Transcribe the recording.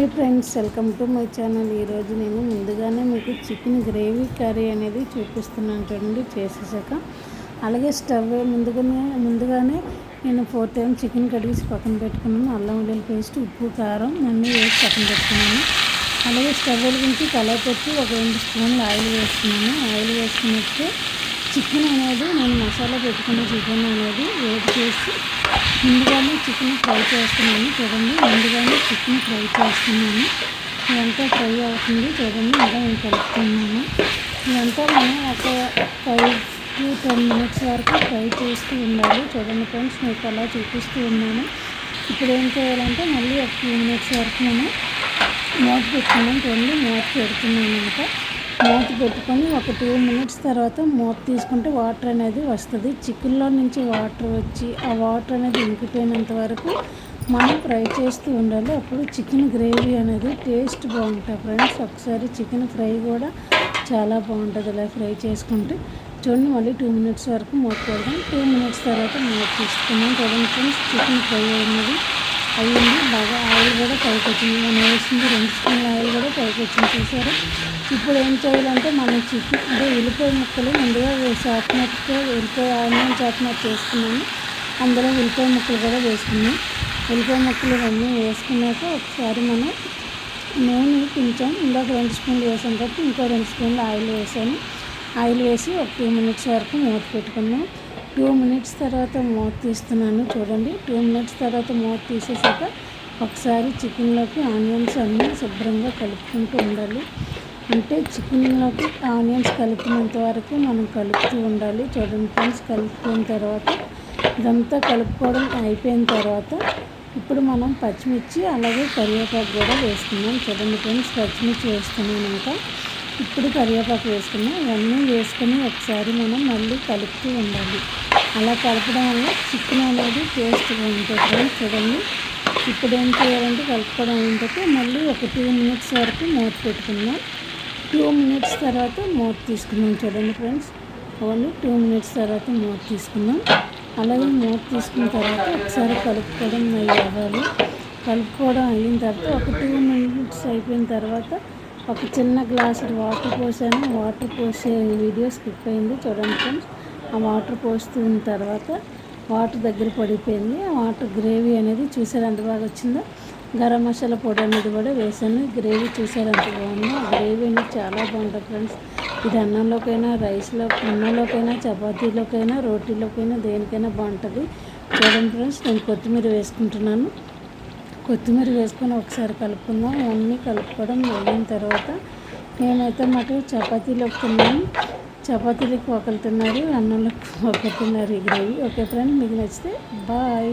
Hey friends welcome to my channel. ఈరోజు నేను ముందుగానే మీకు చికెన్ గ్రేవీ కర్రీ అనేది చూపిస్తున్నాను చూడండి చేసేసాక. అలాగే స్టవ్ ముందుగానే ముందుగానే నేను ఫోర్ టైం చికెన్ కడిగేసి పక్కన పెట్టుకున్నాను. అల్లం ఉల్లిపాయ పేస్ట్ ఉప్పు కారం అన్నీ వేసి పక్కన పెట్టుకున్నాను. అలాగే స్టవ్ వెలిగించి కలర్ పెట్టి ఒక రెండు స్పూన్లు ఆయిల్ వేసుకున్నాను ఆయిల్ వేసుకున్నట్టు చికెన్ అనేది నేను మసాలా పెట్టుకున్న చికెన్ అనేది వేడి చేసి ముందుగానే చికెన్ ఫ్రై చేస్తున్నాను చూడండి. ముందుగానే చికెన్ ఫ్రై చేస్తున్నాను. ఇదంతా ఫ్రై అవుతుంది చూడండి. ఇంకా నేను కలుపుతున్నాను. ఇదంతా మనం ఒక ఫైవ్ టు టెన్ మినిట్స్ వరకు ఫ్రై చేస్తూ ఉండాలి. చూడండి ఫ్రెండ్స్ మీకు అలా చూపిస్తూ ఉన్నాను. ఇప్పుడు ఏం చేయాలంటే మళ్ళీ ఒక టూ మినిట్స్ వరకు మనం మూత పెట్టుకున్నాం చూడండి మూత పెడుతున్నాను ఇంకా. మూత పెట్టుకొని ఒక టూ మినిట్స్ తర్వాత మూత తీసుకుంటే వాటర్ అనేది వస్తుంది. చికెన్లో నుంచి వాటర్ వచ్చి ఆ వాటర్ అనేది ఇంకిపోయినంత వరకు మనం ఫ్రై చేస్తూ ఉండాలి. అప్పుడు చికెన్ గ్రేవీ అనేది టేస్ట్ బాగుంటుంది ఫ్రెండ్స్. ఒకసారి చికెన్ ఫ్రై కూడా చాలా బాగుంటుంది ఇలా ఫ్రై చేసుకుంటే. చూడండి మళ్ళీ టూ మినిట్స్ వరకు మూత పెడదాం. టూ మినిట్స్ తర్వాత మూత తీసుకున్నాం చూడండి ఫ్రెండ్స్. చికెన్ ఫ్రై అయినది అయ్యింది. బాగా ఆయిల్ కూడా పైకి వచ్చింది. మనం వేసింది రెండు స్పూన్ ఆయిల్ కూడా పైకి వచ్చింది. చూసారా? ఇప్పుడు ఏం చేయాలంటే మనం చికెన్ అంటే ఉల్లిపాయ ముక్కలు ముందుగా చాట్నట్టు ఉల్లిపాయ ఆనియన్ చాట్నట్టు చేసుకున్నాము. అందులో ఉల్లిపాయ ముక్కలు కూడా వేసుకున్నాం. ఉల్లిపాయ ముక్కలు ఇవన్నీ వేసుకున్నాక ఒకసారి మనం నూనె కొంచెం ఇందాక రెండు స్పూన్లు వేసాం కాబట్టి ఇంకో రెండు స్పూన్లు ఆయిల్ వేసాను ఆయిల్ వేసి ఒక టూ మినిట్స్ వరకు మూత పెట్టుకున్నాం. టూ మినిట్స్ తర్వాత మూత తీస్తున్నాను చూడండి. టూ మినిట్స్ తర్వాత మూత తీసేసాక ఒకసారి చికెన్లోకి ఆనియన్స్ అన్నీ శుభ్రంగా కలుపుకుంటూ ఉండాలి. అంటే చికెన్లోకి ఆనియన్స్ కలిపినంత వరకు మనం కలుపుతూ ఉండాలి. చూడండి ఫ్రెండ్స్ కలుపుకున్న తర్వాత ఇదంతా కలుపుకోవడం అయిపోయిన తర్వాత ఇప్పుడు మనం పచ్చిమిర్చి అలాగే కరివేపాకు కూడా వేసుకున్నాం చూడండి ఫ్రెండ్స్ పచ్చిమిర్చి వేస్తున్నాం ఇంకా ఇప్పుడు కరివేపాకు వేసుకున్నాం ఇవన్నీ వేసుకుని ఒకసారి మనం మళ్ళీ కలుపుతూ ఉండాలి. అలా కలపడం వల్ల చికెన్ అనేది టేస్ట్గా ఉంటుంది ఫ్రెండ్స్ చూడండి. ఇప్పుడు ఏం చేయాలంటే కలుపుకోవడం ఏంటంటే మళ్ళీ ఒక టూ మినిట్స్ వరకు మూత పెట్టుకుందాం. టూ మినిట్స్ తర్వాత మూత తీసుకున్నాం చూడండి ఫ్రెండ్స్ ఓన్లీ టూ మినిట్స్ తర్వాత మూత తీసుకున్నాం అలాగే మూత తీసుకున్న తర్వాత ఒకసారి కలుపుకోవడం అవ్వాలి కలుపుకోవడం అయిన తర్వాత ఒక టూ మినిట్స్ అయిపోయిన తర్వాత ఒక చిన్న గ్లాస్ వాటర్ పోసాను. వాటర్ పోసే వీడియో స్కిప్ అయింది చూడండి ఫ్రెండ్స్ ఆ వాటర్ పోస్తున్న తర్వాత వాటర్ దగ్గర పడిపోయింది. ఆ వాటర్ గ్రేవీ అనేది చూసారు ఎంత బాగా వచ్చిందో? గరం మసాలా పొడి అనేది కూడా వేసాను. గ్రేవీ చూసారు ఎంత బాగుందో? గ్రేవీ అనేది చాలా బాగుంటుంది ఫ్రెండ్స్. ఇది అన్నంలోకైనా రైస్లో అన్నంలోకైనా చపాతీలోకైనా రోటీలోకైనా దేనికైనా బాగుంటుంది. చూడండి ఫ్రెండ్స్ నేను కొత్తిమీర వేసుకుంటున్నాను. కొత్తిమీర వేసుకొని ఒకసారి కలుపుకుందాం. అన్నీ కలుపుకోవడం అయిన తర్వాత నేనైతే మాకు చపాతీలోకి తిన్నాను చపాతీలకు ఒకరు తిన్నారు అన్నంలోకి ఒకరు తిన్నారు ఈ గ్రేవీ. ఓకే ఫ్రెండ్ మీకు నచ్చితే బాయ్.